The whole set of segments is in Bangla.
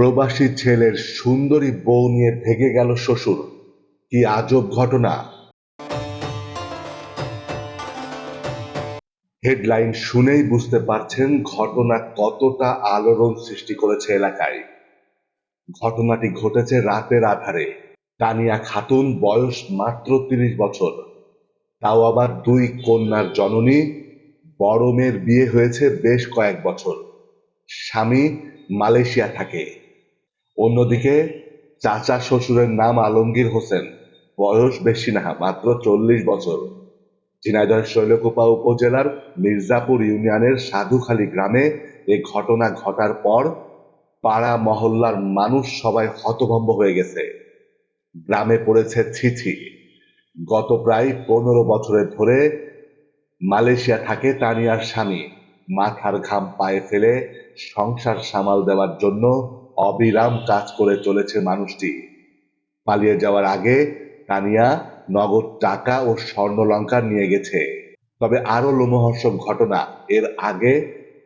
প্রবাসী ছেলের সুন্দরী বউ নিয়ে ভেগে গেল শ্বশুর। কি আজব ঘটনা। হেডলাইন শুনেই বুঝতে পারছেন ঘটনা কতটা আলোড়ন সৃষ্টি করেছে এলাকায়। ঘটনাটি ঘটেছে রাতের আধারে। তানিয়া খাতুন বয়স মাত্র তিরিশ বছর। তাও আবার দুই কন্যার জননী, বড় মেয়ের বিয়ে হয়েছে বেশ কয়েক বছর। স্বামী মালয়েশিয়া থাকে। অন্যদিকে চাচা শ্বশুরের নাম আলমগীর হোসেন, বয়স বেশি না, মাত্র চল্লিশ বছর। ঝিনাইদহ শৈলকুপা উপজেলার মির্জাপুর ইউনিয়নের সাধুখালী গ্রামে এ ঘটনা ঘটার পর পাড়া মহল্লার মানুষ সবাই হতভম্ব হয়ে গেছে। গ্রামে পড়েছে ছিছি। গত প্রায় পনেরো বছরের ধরে মালয়েশিয়া থাকে তানিয়ার স্বামী। মাথার ঘাম পায়ে ফেলে সংসার সামাল দেওয়ার জন্য অবিরাম কাজ করে চলেছে মানুষটি। পালিয়ে যাওয়ার আগে তানিয়া নগদ টাকা ও স্বর্ণলঙ্কার নিয়ে গেছে। তবে আরও লোমহর্ষক ঘটনা, এর আগে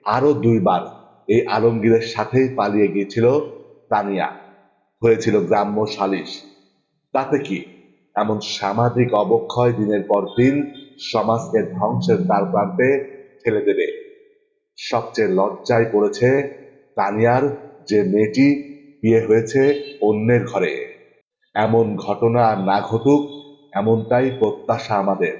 আরও দুইবার এই আলমগীরের সাথেই পালিয়ে গিয়েছিল তানিয়া হয়েছিল গ্রাম্য সালিশ। তাতে কি? এমন সামাজিক অবক্ষয় দিনের পর দিন সমাজকে ধ্বংসের দ্বার প্রান্তে ঠেলে দেবে। সবচেয়ে লজ্জায় পড়েছে তানিয়ার যে মেয়েটি বিয়ে হয়েছে অন্যের ঘরে। এমন ঘটনা না ঘটুক এমনটাই প্রত্যাশা আমাদের।